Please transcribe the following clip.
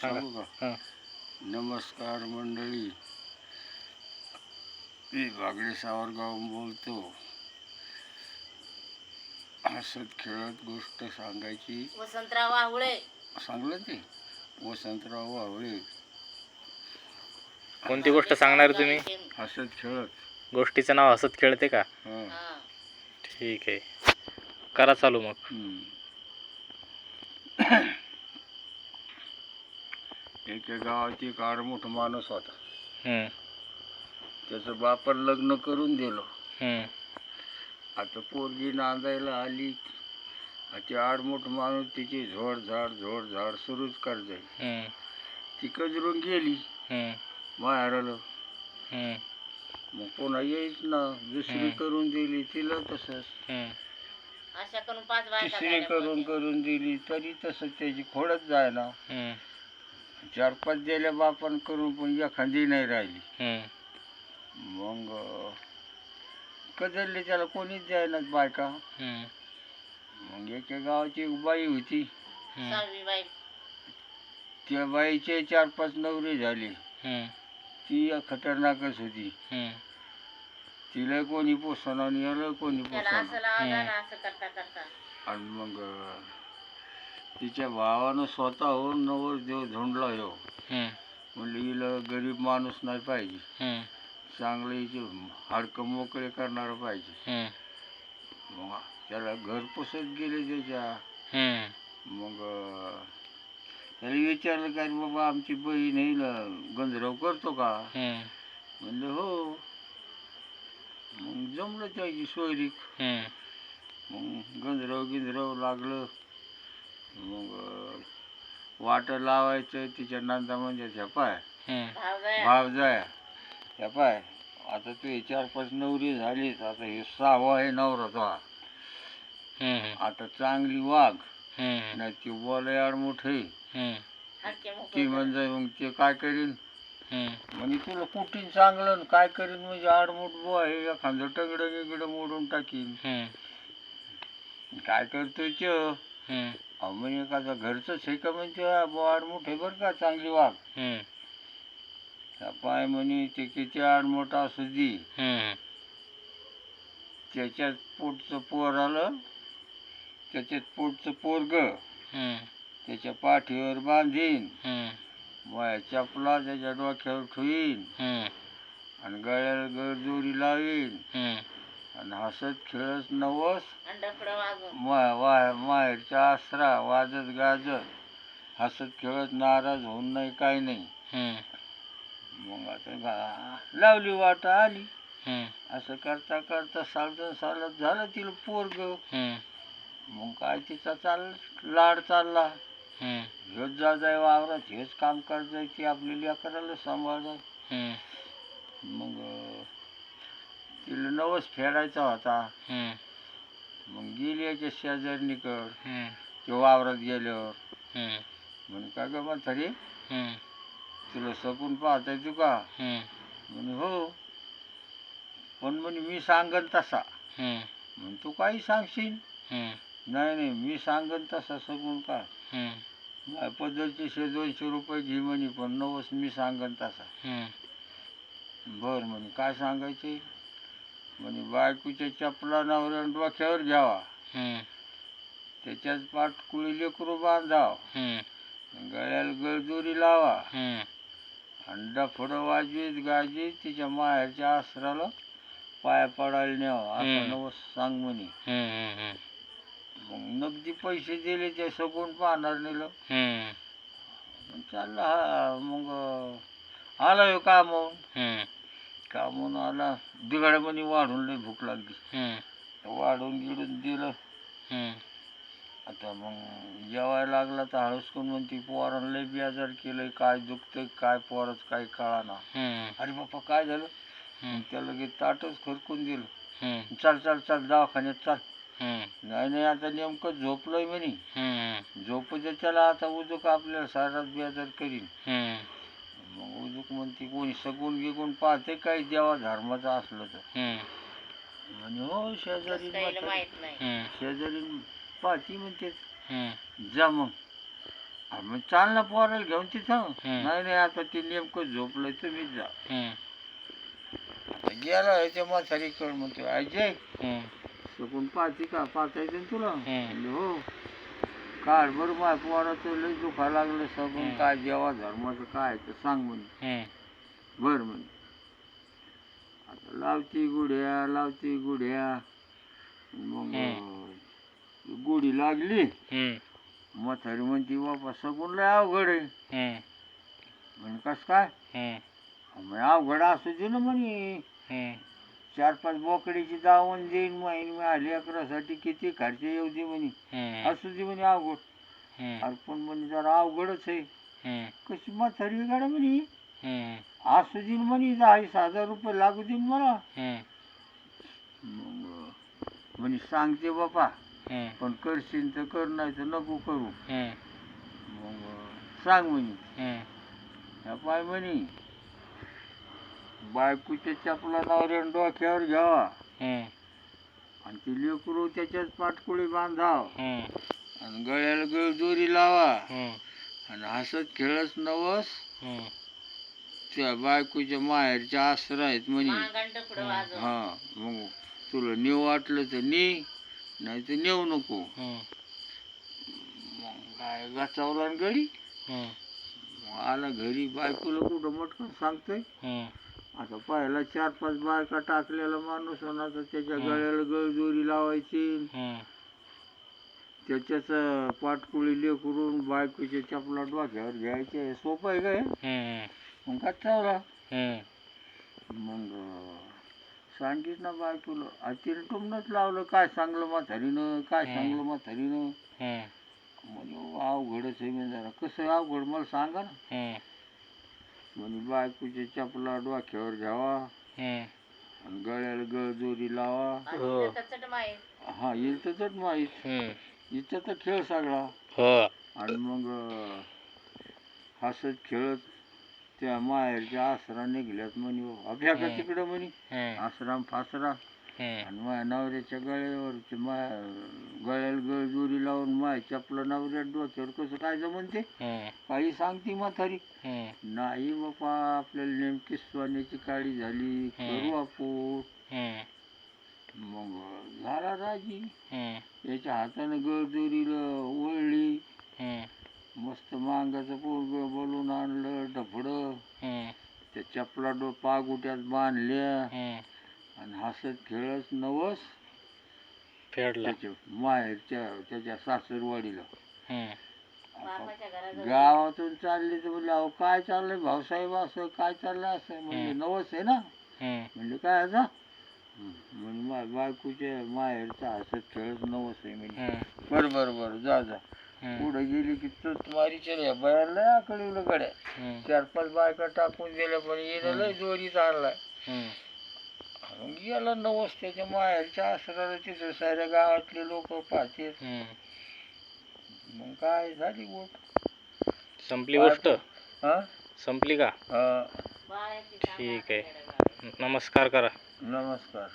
सांगा. का हां. नमस्कार मंडळी. मी बागडे सावरगाव बोलतो. हसत खेळत गोष्ट सांगायची. वसंतराव आहुळे सांगलं ते? वसंतराव वावळे. कोणती गोष्ट सांगणार तुम्ही? हसत खेळत. गोष्टीचं नाव हसत खेळते का? हं. हा. ठीक आहे. करा चालू मग. हम्म. एका गावाची एक आडमोठ माणूस होता. हम्म, त्याचं बापान लग्न करून दिलं. हम्म, आता पोरगी नांदायला आली. ती आडमोठ माणूस तिची झोड झाड झोड झाड सुरूच कर जाईल हम्म, ती कजरून गेली. हम्म, माहेराला हम्म, मग पुन्हा येईच ना. दुसरी हम्म. करून दिली तिला तसंच. हम्म, अशा करून पाच बायका तिसरी झाल्या करून पोरी. करून दिली तरी तसं त्याची खोडच जाय ना हम्म, चार पाच दिल्या बापान करून पण एखादी नाही राहिली. हम्म, मग अं, कदरली त्याला कोणीच द्यायला बायका. हम्म, मग एका गावाची एक बाई होती. हम्म, सहावी बाई. त्या बाईचे चार पाच नवरे झाले. हम्म, ती खतरनाकच होती. हम्म, तिला कोणी पोसणार आणि याला कोणी त्याला पोसणार असं लावला ना असं करता करता. आणि मग अं, तिच्या भावानं स्वतःहून नवर देव धुंडला हो म्हणलं हिला गरीब माणूस नाही पाहिजे. चांगलं हिचे हाडकं मोकळे करणारं पाहिजे. मग त्याला घर पुसत गेले त्याच्या. मग त्याला विचारलं काय बाबा आमची बहीण हिला गंधराव करतो का? म्हणलं हो. मग जमलं त्याची सोयरीक. मग गंधराव गिंधराव लागलं. मग वाट लावायचं तिच्या नांदा म्हणजे ह्या पाय. हम्म, भाव जाय ह्या पाय. आता तू हे चार पाच नवरी झालीच आता हे सहावा आहे नवरा तो. हा. आता चांगली वाघ. नाही ती बोलाय मोठ. ती म्हणजे मग ते काय करीन? म्हणजे तुला कुठीन चांगलं काय करीन? म्हणजे आडमोठ बो आहे एखादं टंगडं गिगडं मोडून टाकीन. काय करतोय अहो म्हणजे एखादं घरचंच आहे का म्हणजे? बो आडमोठ आहे बरं का चांगली वाघ. हम्म, त्या पाय म्हणे ते किती आडमोठ असू दे. त्याच्यात पोटचं पोर आलं. त्याच्यात पोटचं पोरग हम्म, त्याच्या पाठीवर बांधीन. हम्म, माया चपला त्याच्या डोक्यावर ठेवीन. हम्म, आणि गळ्याला गळदोरी लावीन. आणि हसत खेळत नवस अंडकडं वाजून मा वा माहेरचा आसरा वाजत गाजत हसत खेळत नाराज होऊन नाही काही नाही. मग आता गा- लावली वाट आली. असं करता करता सालत सालत झालं तिला पोरग. मग काय तिचा चाल लाड चालला. हेच जा जाय वावरात हेच काम करत ती आपली लेकराला सांभाळत मग नवस फेडायचा होता. हम्म, मग गेली याच्या शेजारणीकड हम्म, ते वावरात गेल्यावर. हम्म, म्हणे का ग म्हातारी हम्म, तुला सकून पाहता येतो का? हम्म, म्हणे हो. पण म्हणे मी सांगन तसा. हम्म, म्हणे तू काही सांगशील? हम्म, नाही नाही. मी सांगन तसा सगून का. हम्म, माझ्या शे दोनशे रुपये घे म्हणे पण नवस मी सांगन तसा. हम्म, बर म्हणे काय सांगायचे म्हणे बायकोच्या चपला नवऱ्यानं डोक्यावर घ्यावा. हम्म, त्याच्यात पाटकुळी लेकरू बांधाव. हम्म, गळ्याला गळदोरी लावा. हम्म, आणि डफडं वाजवीत गाजवीत तिच्या माहेरच्या आसराला पाया पडायला न्यावं असं हम्म. नवस सांग म्हणे. हम्म, हम्म, मग नगदी पैसे दिले ते सगून पाहणार नेलं हम्म, मग चालला हा मग आला ह्यो कामावून हम्म, कामावून आला. बिघाड्यामध्ये वाढून लई भूक लागली. वाढून गिळून दिलं. आता मग जेवायला लागला तर हळूच करून म्हणते पोरानं लई बेजार केलंय काय दुखतंय काय पोराच काय कळाना. अरे बाप्पा काय झालं? मग त्याला लगेच ताटच खरकून दिलं. चल चल चल दवाखान्यात चल. नाही नाही आता नेमकं झोपलोय म्हणे. झोपूच्या त्याला आता उजूक आपल्याला सारात बेजार करीन. उजूक म्हणते कोणी सगून गिगून पाहते काय? देवा धर्माचं असलं तर हम्म, म्हणे हो शेजारी शेजारी पाहती म्हणते हम्म, जा मग. अरे मग चाल ना पोराला घेऊन तिथं. हम्म. नाही नाही आता ते नेमकं झोपलंय तुम्हीच जा. आता गेला ते म्हातारीकडे म्हणतो अजय हम्म, चुकून पाहते का? पाहतायचं ना तुला? हम्म. म्हणलं, हो. काढ बरं माझ्या पोराचं लय दुखा लागलं सगळं. हम्म. काय जेव्हा धर्माचं काय आहे ते सांग म्हणे. हम्म, बर म्हणे. आता लावती गुढ्या लावती गुढ्या. मग गुढी लागली. हम्म, म्हातारी म्हणती बापा सगून लय अवघड आहे. हम्म, म्हणे कस काय? हम्म, म्हणे अवघड असू दे ना म्हणे. हम्म, चार पाच बोकडीची दावण देईन महिन मी अकरासाठी किती खर्च येऊ दे म्हणे. हम्म, असू दे म्हणे अवघड. हम्म, अरे पण म्हणे जरा अवघडच आहे. हम्म, कशी म्हातारी गाड्या म्हणे हम्म, असू देईन म्हणे दहा हजार रुपये लागू देईन मला. हम्म, मग म्हणे सांगते बापा. हम्म, पण करशील तर कर नाही तर नको करू. हम्म, मग सांग म्हणे. हम्म, ह्या पाय म्हणे बायकोच्या चपला नवऱ्यानं डोक्यावर घ्यावा हम्म, आणि ती लेकरू त्याच्याच पाटकुळी बांधाव. हम्म, आणि गळ्याला गळ दोरी लावा. हम्म, आणि हसत खेळत नवस. हम्म, त्या बायकोच्या माहेरच्या आसरा आहेत म्हणे वाजव. हा मग तुला नेऊ वाटलं तर ने नाही तर नेऊ नको. हम्म, मग काय गचावला गडी हम्म, मग आला घरी बायकोला कुठं मटकन सांगतोय? हम्म, आता पाहिला चार पाच बायका टाकलेला माणूस होणार तर त्याच्या. गळ्याला गळदोरी लावायची. त्याच्याच पाटकुळी लेकरून बायकोच्या चपला डोक्यावर घ्यायचे. सोपं आहे काय मग का चावला मग सांगित ना बायकोला आ तिने टुमनच लावलं. काय सांगलं म्हातारीनं? काय. सांगलं म्हातारीनं? म्हणजे अवघडच आहे जरा. कसं अवघड? मला सांगा ना. हम्म, म्हणे बायकोच्या चपला डोक्यावर घ्यावा. हम्म, आणि गळ्याला गळदोरी लावा. हो. हा येईल तर चट माहीत हम्म, इथं तर खेळ सगळा. हो. आणि मग अं, हसत खेळत त्या माहेरच्या आसरा निघल्यात म्हणे हो. हम्म. तिकडं म्हणे? हम्म, आसराम फासरा. आणि माझ्या नवऱ्याच्या गळ्यावर माय गळ्याला गळदोरी लावून माय चपलं नवऱ्या डोक्यावर कसं काय जमन ते? काही सांगते म्हातारी. नाही बापा आपल्याला नेमकी सोन्याची काळी झाली. करू आपण. मग झाला राजी. त्याच्या हातानं गळदोरीला ओळली मस्त मांगाचं पोरग बोलून आणलं डफडं त्या चपला डो पागुट्यात बांधल्या. आणि हसत खेळत नवस फेडला. त्याच्या माहेरच्या त्याच्या सासरवाडीला. गावातून चालले तर म्हणले अहो काय चाललंय? भाऊसाहेब असं काय चाललंय असं? म्हणजे. नवस आहे ना. म्हणजे काय आता? म्हणजे मा बायकोच्या माहेरचा हसत खेळत नवस आहे म्हणजे बरं बरं बरं जा जा. पुढे गेली की तूच मारी चल बायाला आकळीवलं गड्या चार पाच बायका टाकून दिल्या पण येणं लय जोरीत आणलाय. गेला नवस त्याच्या माहेरच्या आसराला तिथं साऱ्या गावातले लोक पाहते हम्म. मग काय झाली गोट संपली गोष्ट? हा? संपली का? हा. ठीक आहे. नमस्कार करा. नमस्कार.